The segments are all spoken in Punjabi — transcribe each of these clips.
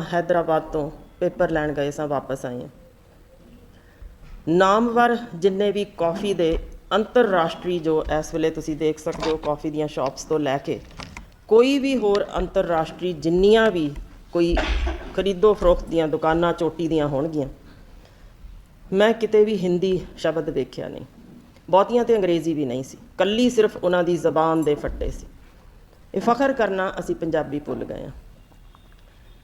ਹੈਦਰਾਬਾਦ ਤੋਂ ਪੇਪਰ ਲੈਣ ਗਏ ਸਾਂ, ਵਾਪਸ ਆਏ ਹਾਂ। ਨਾਮਵਰ ਜਿੰਨੇ ਵੀ ਕਾਫੀ ਦੇ ਅੰਤਰਰਾਸ਼ਟਰੀ ਜੋ ਇਸ ਵੇਲੇ ਤੁਸੀਂ ਦੇਖ ਸਕਦੇ ਹੋ ਕਾਫੀ ਦੀਆਂ ਸ਼ਾਪਸ ਤੋਂ ਲੈ ਕੇ, ਕੋਈ ਵੀ ਹੋਰ ਅੰਤਰਰਾਸ਼ਟਰੀ ਜਿੰਨੀਆਂ ਵੀ ਕੋਈ ਖਰੀਦੋ ਫਰੋਖਤ ਦੀਆਂ ਦੁਕਾਨਾਂ, ਚੋਟੀ ਦੀਆਂ ਹੋਣਗੀਆਂ, ਮੈਂ ਕਿਤੇ ਵੀ ਹਿੰਦੀ ਸ਼ਬਦ ਵੇਖਿਆ ਨਹੀਂ। ਬਹੁਤੀਆਂ ਤੇ ਅੰਗਰੇਜ਼ੀ ਵੀ ਨਹੀਂ ਸੀ। ਕੱਲੀ ਸਿਰਫ ਉਹਨਾਂ ਦੀ ਜ਼ਬਾਨ ਦੇ ਫੱਟੇ ਸੀ। ਇਹ ਫਖਰ ਕਰਨਾ ਅਸੀਂ ਪੰਜਾਬੀ ਭੁੱਲ ਗਏ ਹਾਂ।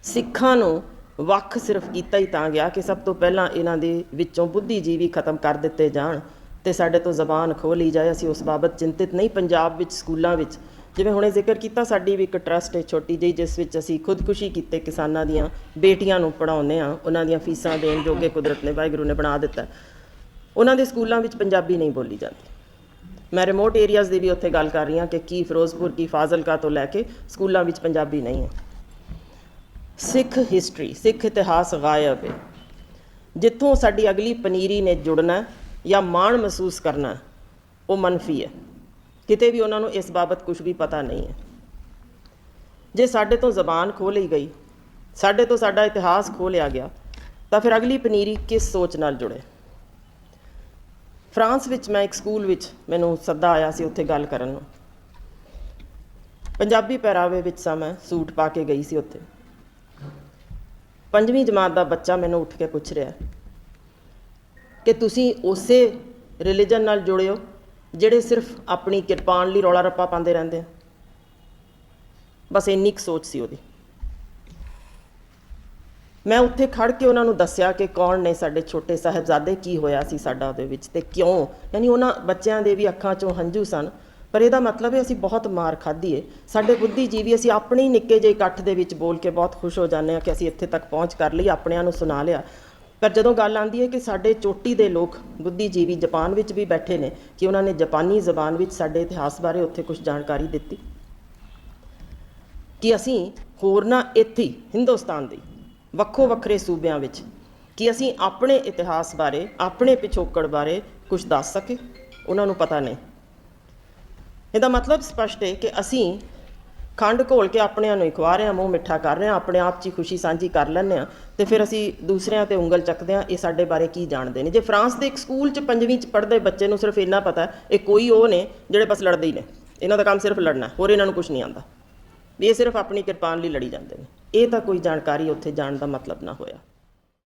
ਸਿੱਖਾਂ ਨੂੰ ਵੱਖ ਸਿਰਫ ਕੀਤਾ ਹੀ ਤਾਂ ਗਿਆ ਕਿ ਸਭ ਤੋਂ ਪਹਿਲਾਂ ਇਹਨਾਂ ਦੇ ਵਿੱਚੋਂ ਬੁੱਧੀਜੀਵੀ ਖਤਮ ਕਰ ਦਿੱਤੇ ਜਾਣ ਤੇ ਸਾਡੇ ਤੋਂ ਜ਼ਬਾਨ ਖੋਹ ਲਈ ਜਾਏ। ਅਸੀਂ ਉਸ ਬਾਬਤ ਚਿੰਤਿਤ ਨਹੀਂ। ਪੰਜਾਬ ਵਿੱਚ, ਸਕੂਲਾਂ ਵਿੱਚ ਜਿਵੇਂ ਹੁਣੇ ਜ਼ਿਕਰ ਕੀਤਾ, ਸਾਡੀ ਵੀ ਇੱਕ ਟਰਸਟ ਹੈ ਛੋਟੀ ਜਿਹੀ, ਜਿਸ ਵਿੱਚ ਅਸੀਂ ਖੁਦਕੁਸ਼ੀ ਕੀਤੇ ਕਿਸਾਨਾਂ ਦੀਆਂ ਬੇਟੀਆਂ ਨੂੰ ਪੜਾਉਂਦੇ ਆ ਉਹਨਾਂ ਦੀਆਂ ਫੀਸਾਂ ਦੇਣ ਜੋਗੇ ਕੁਦਰਤ ਨੇ ਵਾਹਿਗੁਰੂ ਨੇ ਬਣਾ ਦਿੱਤਾ। ਉਹਨਾਂ ਦੇ ਸਕੂਲਾਂ ਵਿੱਚ ਪੰਜਾਬੀ ਨਹੀਂ ਬੋਲੀ ਜਾਂਦੀ। ਮੈਂ ਰਿਮੋਟ ਏਰੀਆਜ਼ ਦੀ ਵੀ ਉੱਥੇ ਗੱਲ ਕਰ ਰਹੀ ਹਾਂ ਕਿ ਕੀ ਫਿਰੋਜ਼ਪੁਰ, ਕੀ ਫਾਜ਼ਿਲਕਾ ਤੋਂ ਲੈ ਕੇ ਸਕੂਲਾਂ ਵਿੱਚ ਪੰਜਾਬੀ ਨਹੀਂ ਹੈ। ਸਿੱਖ ਹਿਸਟਰੀ ਸਿੱਖ ਇਤਿਹਾਸ ਗਾਇਬ ਹੈ ਜਿੱਥੋਂ ਸਾਡੀ ਅਗਲੀ ਪਨੀਰੀ ਨੇ ਜੁੜਨਾ ਜਾਂ ਮਾਣ ਮਹਿਸੂਸ ਕਰਨਾ, ਉਹ ਮਨਫੀ ਹੈ। ਕਿਤੇ ਵੀ ਉਹਨਾਂ ਨੂੰ ਇਸ ਬਾਬਤ ਕੁਝ ਵੀ ਪਤਾ ਨਹੀਂ ਹੈ। ਜੇ ਸਾਡੇ ਤੋਂ ਜ਼ਬਾਨ ਖੋ ਲਈ ਗਈ, ਸਾਡੇ ਤੋਂ ਸਾਡਾ ਇਤਿਹਾਸ ਖੋਹ ਲਿਆ ਗਿਆ, ਤਾਂ ਫਿਰ ਅਗਲੀ ਪਨੀਰੀ ਕਿਸ ਸੋਚ ਨਾਲ ਜੁੜੇ? ਫਰਾਂਸ ਵਿੱਚ ਮੈਂ ਇੱਕ ਸਕੂਲ ਵਿੱਚ ਮੈਨੂੰ ਸੱਦਾ ਆਇਆ ਸੀ ਉੱਥੇ ਗੱਲ ਕਰਨ ਨੂੰ। ਪੰਜਾਬੀ ਪਹਿਰਾਵੇ ਵਿੱਚ ਸਾਂ ਮੈਂ ਸੂਟ ਪਾ ਕੇ ਗਈ ਸੀ ਉੱਥੇ। ਪੰਜਵੀਂ ਜਮਾਤ ਦਾ ਬੱਚਾ ਮੈਨੂੰ ਉੱਠ ਕੇ ਪੁੱਛ ਰਿਹਾ ਕਿ ਤੁਸੀਂ ਉਸੇ ਰਿਲੀਜਨ ਨਾਲ ਜੁੜੇ ਹੋ ਜਿਹੜੇ ਸਿਰਫ ਆਪਣੀ ਕਿਰਪਾਨ ਲਈ ਰੌਲਾ ਰੱਪਾ ਪਾਉਂਦੇ ਰਹਿੰਦੇ ਆ ਬਸ ਇੰਨੀ ਕੁ ਸੋਚ ਸੀ ਉਹਦੀ। ਮੈਂ ਉੱਥੇ ਖੜ ਕੇ ਉਹਨਾਂ ਨੂੰ ਦੱਸਿਆ ਕਿ ਕੌਣ ਨੇ ਸਾਡੇ ਛੋਟੇ ਸਾਹਿਬਜ਼ਾਦੇ, ਕੀ ਹੋਇਆ ਸੀ ਸਾਡਾ ਉਹਦੇ ਵਿੱਚ ਤੇ ਕਿਉਂ? ਯਾਨੀ ਉਹਨਾਂ ਬੱਚਿਆਂ ਦੇ ਵੀ ਅੱਖਾਂ 'ਚੋਂ ਹੰਝੂ ਸਨ। ਪਰ ਇਹਦਾ ਮਤਲਬ ਹੈ ਅਸੀਂ ਬਹੁਤ ਮਾਰ ਖਾਧੀ ਏ। ਸਾਡੇ ਬੁੱਧੀਜੀਵੀ ਅਸੀਂ ਆਪਣੇ ਹੀ ਨਿੱਕੇ ਜਿਹੇ ਇਕੱਠ ਦੇ ਵਿੱਚ ਬੋਲ ਕੇ ਬਹੁਤ ਖੁਸ਼ ਹੋ ਜਾਂਦੇ ਹਾਂ ਕਿ ਅਸੀਂ ਇੱਥੇ ਤੱਕ ਪਹੁੰਚ ਕਰ ਲਈ, ਆਪਣਿਆਂ ਨੂੰ ਸੁਣਾ ਲਿਆ। ਪਰ ਜਦੋਂ ਗੱਲ ਆਉਂਦੀ ਹੈ ਕਿ ਸਾਡੇ ਚੋਟੀ ਦੇ ਲੋਕ ਬੁੱਧੀਜੀਵੀ ਜਾਪਾਨ ਵਿੱਚ ਵੀ ਬੈਠੇ ਨੇ, ਕਿ ਉਹਨਾਂ ਨੇ ਜਾਪਾਨੀ ਜ਼ਬਾਨ ਵਿੱਚ ਸਾਡੇ ਇਤਿਹਾਸ ਬਾਰੇ ਉੱਥੇ ਕੁਝ ਜਾਣਕਾਰੀ ਦਿੱਤੀ? ਕਿ ਅਸੀਂ ਹੋਰ ਨਾ ਇੱਥੇ ਹਿੰਦੁਸਤਾਨ ਦੇ ਵੱਖੋ ਵੱਖਰੇ ਸੂਬਿਆਂ ਵਿੱਚ, ਕਿ ਅਸੀਂ ਆਪਣੇ ਇਤਿਹਾਸ ਬਾਰੇ, ਆਪਣੇ ਪਿਛੋਕੜ ਬਾਰੇ ਕੁਝ ਦੱਸ ਸਕੇ? ਉਹਨਾਂ ਨੂੰ ਪਤਾ ਨਹੀਂ। ਇਹਦਾ ਮਤਲਬ ਸਪਸ਼ਟ ਹੈ ਕਿ ਅਸੀਂ ਖੰਡ ਘੋਲ ਕੇ ਆਪਣਿਆਂ ਨੂੰ ਹੀ ਖਵਾ ਰਹੇ ਹਾਂ, ਮੂੰਹ ਮਿੱਠਾ ਕਰ ਰਹੇ ਹਾਂ, ਆਪਣੇ ਆਪ 'ਚ ਹੀ ਖੁਸ਼ੀ ਸਾਂਝੀ ਕਰ ਲੈਂਦੇ ਹਾਂ ਤੇ ਫਿਰ ਅਸੀਂ ਦੂਸਰਿਆਂ ਤੇ ਉਂਗਲ ਚੱਕਦੇ ਹਾਂ, ਇਹ ਸਾਡੇ ਬਾਰੇ ਕੀ ਜਾਣਦੇ ਨੇ? ਜੇ ਫਰਾਂਸ ਦੇ ਇੱਕ ਸਕੂਲ 'ਚ ਪੰਜਵੀਂ 'ਚ ਪੜ੍ਹਦੇ ਬੱਚੇ ਨੂੰ ਸਿਰਫ ਇੰਨਾ ਪਤਾ ਹੈ, ਇਹ ਕੋਈ ਉਹ ਨੇ ਜਿਹੜੇ ਬਸ ਲੜਦੇ ਹੀ ਨੇ। ਇਹਨਾਂ ਦਾ ਕੰਮ ਸਿਰਫ ਲੜਨਾ ਹੋਰ ਇਹਨਾਂ ਨੂੰ ਕੁਝ ਨਹੀਂ ਆਉਂਦਾ। ਵੀ ਇਹ ਸਿਰਫ ਆਪਣੀ ਕਿਰਪਾਨ ਲਈ ਲੜੀ ਜਾਂਦੇ ਨੇ। ਇਹ ਤਾਂ ਕੋਈ ਜਾਣਕਾਰੀ ਉੱਥੇ ਜਾਣ ਦਾ ਮਤਲਬ ਨਾ ਹੋਇਆ।